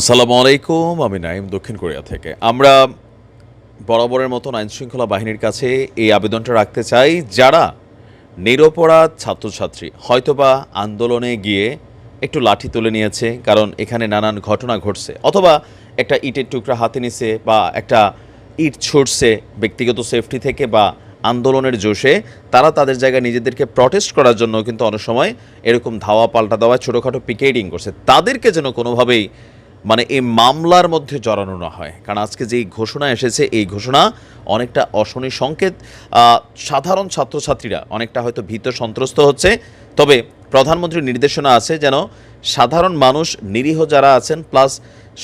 আসসালামু আলাইকুম, আমি নাইম দক্ষিণ কোরিয়া থেকে। আমরা বরাবরের মতন আইন শৃঙ্খলা বাহিনীর কাছে এই আবেদনটা রাখতে চাই, যারা নিরপরাধ ছাত্রছাত্রী, হয়তোবা আন্দোলনে গিয়ে একটু লাঠি তুলে নিয়েছে, কারণ এখানে নানান ঘটনা ঘটছে, অথবা একটা ইটের টুকরা হাতে নিছে বা একটা ইট ছুটছে ব্যক্তিগত সেফটি থেকে বা আন্দোলনের জোশে, তারা তাদের জায়গায় নিজেদেরকে প্রটেস্ট করার জন্য কিন্তু অনেক সময় এরকম ধাওয়া পাল্টা দেওয়া, ছোটোখাটো পিকেটিং করছে। তাদেরকে যেন কোনোভাবেই মানে এই মামলার মধ্যে জড়ানো না হয়। কারণ আজকে যেই ঘোষণা এসেছে, এই ঘোষণা অনেকটা অশনি সংকেত। সাধারণ ছাত্রছাত্রীরা অনেকটা হয়তো ভীত সন্ত্রস্ত হচ্ছে। তবে প্রধানমন্ত্রীর নির্দেশনা আছে যেন সাধারণ মানুষ, নিরীহ যারা আছেন, প্লাস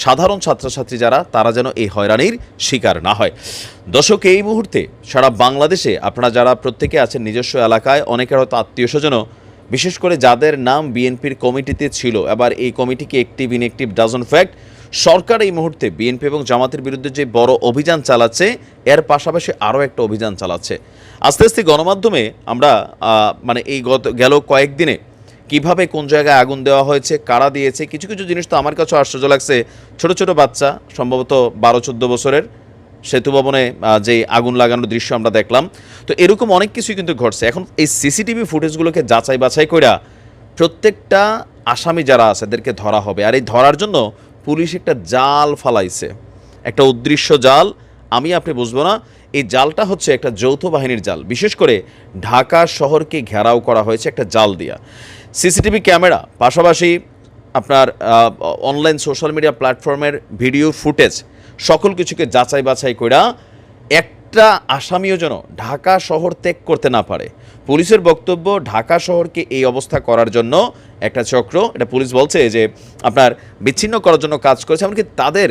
সাধারণ ছাত্রছাত্রী যারা, তারা যেন এই হয়রানির শিকার না হয়। দর্শক, এই মুহূর্তে সারা বাংলাদেশে আপনারা যারা প্রত্যেকে আছেন নিজস্ব এলাকায়, অনেকের হয়তো আত্মীয় স্বজনও বিশেষ করে যাদের নাম বিএনপির কমিটিতে ছিল। এবার এই কমিটিকে অ্যাক্টিভ ইনঅ্যাক্টিভ ডাজন ফ্যাক্ট সরকার এই মুহূর্তে বিএনপি এবং জামাতের বিরুদ্ধে যে বড় অভিযান চালাচ্ছে, এর পাশাপাশি আরও একটা অভিযান চালাচ্ছে। আস্তে আস্তে গণমাধ্যমে আমরা মানে এই গত, গেল কয়েকদিনে কীভাবে কোন জায়গায় আগুন দেওয়া হয়েছে, কারা দিয়েছে, কিছু কিছু জিনিস তো আমার কাছেও আশ্চর্য লাগছে। ছোট ছোট বাচ্চা, সম্ভবত বারো, চোদ্দ বছরের সেতু ভবনে যে আগুন লাগানোর দৃশ্য আমরা দেখলাম। তো এরকম অনেক কিছুই কিন্তু ঘটছে। এখন এই সিসিটিভি ফুটেজগুলোকে যাচাই বাছাই কইরা প্রত্যেকটা আসামি যারা আছে, এদেরকে ধরা হবে। আর এই ধরার জন্য পুলিশ একটা জাল ফালাইছে। একটা উদ্দৃশ্য জাল। আমি, আপনি বুঝব না, এই জালটা হচ্ছে একটা যৌথ বাহিনীর জাল। বিশেষ করে ঢাকা শহরকে ঘেরাও করা হয়েছে একটা জাল দিয়া। সিসিটিভি ক্যামেরা, পাশাপাশি আপনার অনলাইন সোশ্যাল মিডিয়া প্ল্যাটফর্মের ভিডিও ফুটেজ সকল কিছুকে যাচাই বাছাই কইরা একটা আসামিও যেন ঢাকা শহর ত্যাগ করতে না পারে। পুলিশের বক্তব্য, ঢাকা শহরকে এই অবস্থা করার জন্য একটা চক্র। এটা পুলিশ বলছে যে, আপনার বিচ্ছিন্ন করার জন্য কাজ করেছে, এমনকি তাদের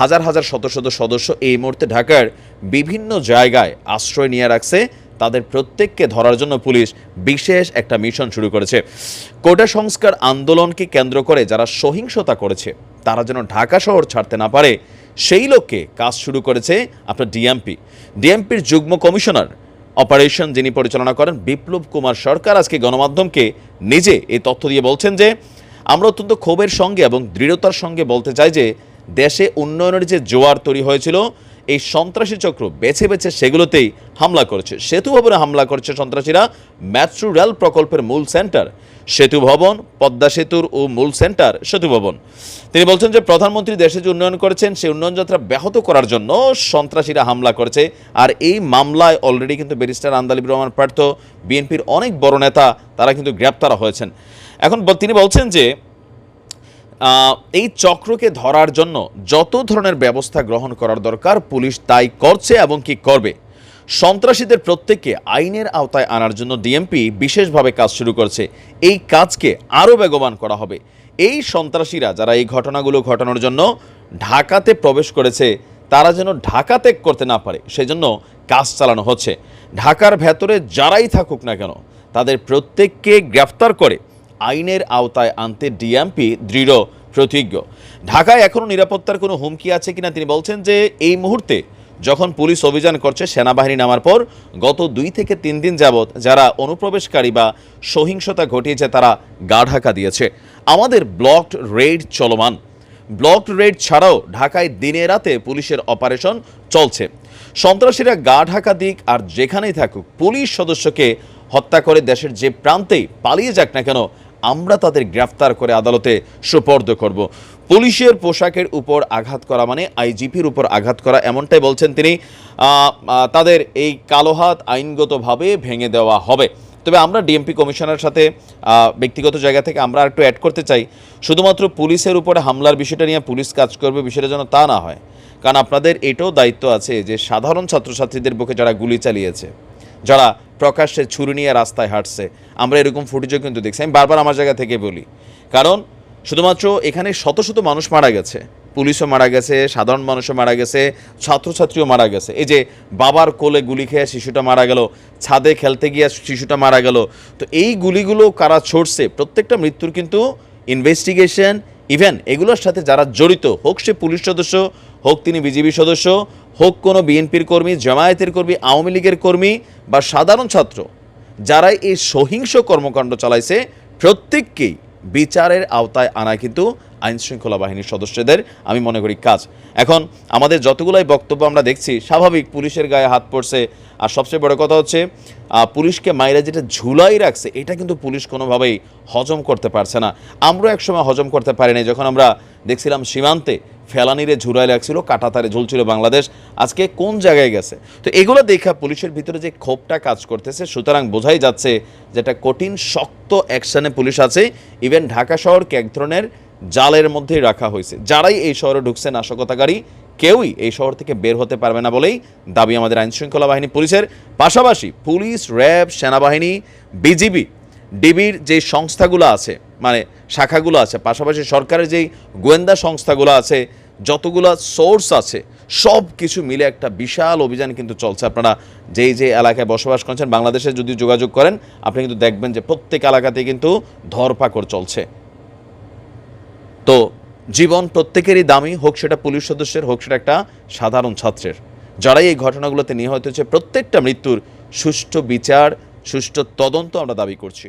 হাজার হাজার শত শত সদস্য এই মুহূর্তে ঢাকার বিভিন্ন জায়গায় আশ্রয় নিয়ে রাখছে। তাদের প্রত্যেককে ধরার জন্য পুলিশ বিশেষ একটা মিশন শুরু করেছে। কোটা সংস্কার আন্দোলনকে কেন্দ্র করে যারা সহিংসতা করেছে, তারা যেন ঢাকা শহর ছাড়তে না পারে, সেই লক্ষ্যে কাজ শুরু করেছে আপনার ডিএমপি। ডিএমপির যুগ্ম কমিশনার অপারেশন যিনি পরিচালনা করেন বিপ্লব কুমার সরকার আজকে গণমাধ্যমকে নিজে এই তথ্য দিয়ে বলছেন যে, আমরা অত্যন্ত ক্ষোভের সঙ্গে এবং দৃঢ়তার সঙ্গে বলতে চাই যে, দেশে উন্নয়নের যে জোয়ার তৈরি হয়েছিল এই সন্ত্রাসী চক্র বেছে বেছে সেগুলোতেই হামলা করেছে। সেতু ভবনে হামলা করেছে সন্ত্রাসীরা। মেট্রো রেল প্রকল্পের মূল সেন্টার সেতু ভবন, পদ্মা সেতুর ও মূল সেন্টার সেতু ভবন। তিনি বলছেন যে প্রধানমন্ত্রী দেশে যে উন্নয়ন করেছেন, সেই উন্নয়ন যাত্রা ব্যাহত করার জন্য সন্ত্রাসীরা হামলা করেছে। আর এই মামলায় অলরেডি কিন্তু ব্যারিস্টার আন্দালিব রহমান পার্থ, বিএনপির অনেক বড় নেতা, তারা কিন্তু গ্রেপ্তার হয়েছেন। এখন তিনি বলছেন যে এই চক্রকে ধরার জন্য যত ধরনের ব্যবস্থা গ্রহণ করার দরকার, পুলিশ তাই করছে এবং কি করবে। সন্ত্রাসীদের প্রত্যেককে আইনের আওতায় আনার জন্য ডিএমপি বিশেষভাবে কাজ শুরু করছে। এই কাজকে আরও বেগবান করা হবে। এই সন্ত্রাসীরা যারা এই ঘটনাগুলো ঘটানোর জন্য ঢাকাতে প্রবেশ করেছে, তারা যেন ঢাকা ত্যাগ করতে না পারে, সেজন্য কাজ চালানো হচ্ছে। ঢাকার ভেতরে যারাই থাকুক না কেন, তাদের প্রত্যেককে গ্রেফতার করে আইনের আওতায় আনতে ডিএমপি দৃঢ় প্রতিজ্ঞ। ঢাকায় এখনও নিরাপত্তার কোনো হুমকি আছে কিনা তিনি বলছেন যে এই মুহূর্তে যখন পুলিশ অভিযান করছে, সেনাবাহিনী নামার পর গত দুই থেকে তিন দিন যাবৎ যারা অনুপ্রবেশকারী বা সহিংসতা ঘটিয়েছে, তারা গা ঢাকা দিয়েছে। আমাদের ব্লকড রেড চলমান। ব্লক রেড ছাড়াও ঢাকায় দিনে রাতে পুলিশের অপারেশন চলছে। সন্ত্রাসীরা গা ঢাকা দিক আর যেখানেই থাকুক, পুলিশ সদস্যকে হত্যা করে দেশের যে প্রান্তেই পালিয়ে যাক না কেন আমরা তাদের গ্রেফতার করে আদালতে সুপর্দ করব। পুলিশের পোশাকের উপর আঘাত করা মানে আইজিপির উপর আঘাত করা, এমনটাই বলছেন তিনি। তাদের এই কালো হাত আইনগতভাবে ভেঙে দেওয়া হবে। তবে আমরা ডিএমপি কমিশনের সাথে ব্যক্তিগত জায়গা থেকে আমরা একটু অ্যাড করতে চাই। শুধুমাত্র পুলিশের উপরে হামলার বিষয়টা নিয়ে পুলিশ কাজ করবে বিষয়টা যেন তা না হয়। কারণ আপনাদের এটাও দায়িত্ব আছে যে সাধারণ ছাত্রছাত্রীদের বুকে যারা গুলি চালিয়েছে, যারা প্রকাশ্যে ছুরি নিয়ে রাস্তায় হাঁটছে। আমরা এরকম ফুটেজও কিন্তু দেখছি। আমি বারবার আমার জায়গা থেকে বলি, কারণ শুধুমাত্র এখানে শত শত মানুষ মারা গেছে। পুলিশও মারা গেছে, সাধারণ মানুষও মারা গেছে, ছাত্রছাত্রীও মারা গেছে। এই যে বাবার কোলে গুলি খেয়ে শিশুটা মারা গেল, ছাদে খেলতে গিয়ে শিশুটা মারা গেল, তো এই গুলিগুলো কারা ছড়ছে? প্রত্যেকটা মৃত্যুর কিন্তু ইনভেস্টিগেশন ইভেন এগুলোর সাথে যারা জড়িত, হোক সে পুলিশ সদস্য, হোক তিনি বিজেপি সদস্য হোক কোনো বিএনপির কর্মী, জামায়াতের কর্মী, আওয়ামী লীগের কর্মী বা সাধারণ ছাত্র, যারাই এই সহিংস কর্মকাণ্ড চালাইছে, প্রত্যেককেই বিচারের আওতায় আনা কিন্তু আইন শৃঙ্খলা বাহিনীর সদস্যদের আমি মনে করি কাজ। এখন আমাদের যতগুলাই বক্তব্য আমরা দেখছি, স্বাভাবিক পুলিশের গায়ে হাত পড়ছে, আর সবচেয়ে বড় কথা হচ্ছে পুলিশকে মাইরা যেটা ঝুলাই রাখছে, এটা কিন্তু পুলিশ কোনোভাবেই হজম করতে পারছে না। আমরা একসময় হজম করতে পারিনি, যখন আমরা দেখছিলাম সীমান্তে ফেলানিরে ঝুলাই লাগছিল, কাটাতারে ঝুলছিল বাংলাদেশ। আজকে কোন জায়গায় গেছে? তো এগুলো দেখা পুলিশের ভিতরে যে ক্ষোভটা কাজ করতেছে, সুতরাং বোঝাই যাচ্ছে যেটা কঠিন, শক্ত অ্যাকশানে পুলিশ আছে। ইভেন ঢাকা শহরকে এক ধরনের জালের মধ্যেই রাখা হয়েছে। যারাই এই শহরে ঢুকছে নাশকতাকারী, কেউই এই শহর থেকে বের হতে পারবে না বলেই দাবি আমাদের আইনশৃঙ্খলা বাহিনী পুলিশের। পাশাপাশি পুলিশ, র্যাব, সেনাবাহিনী, বিজিবি ডিবির যে সংস্থাগুলো আছে মানে শাখাগুলো আছে, পাশাপাশি সরকারের যেই গোয়েন্দা সংস্থাগুলো আছে, যতগুলো সোর্স আছে, সব কিছু মিলে একটা বিশাল অভিযান কিন্তু চলছে। আপনারা যেই যে এলাকায় বসবাস করছেন, বাংলাদেশে যদি যোগাযোগ করেন, আপনি কিন্তু দেখবেন যে প্রত্যেক এলাকাতেই কিন্তু ধরপাকড় চলছে। তো জীবন প্রত্যেকেরই দামি, হোক সেটা পুলিশ সদস্যের, হোক সেটা একটা সাধারণ ছাত্রের। যারাই এই ঘটনাগুলোতে নিহত হচ্ছে প্রত্যেকটা মৃত্যুর সুষ্ঠু বিচার, সুষ্ঠু তদন্ত আমরা দাবি করছি।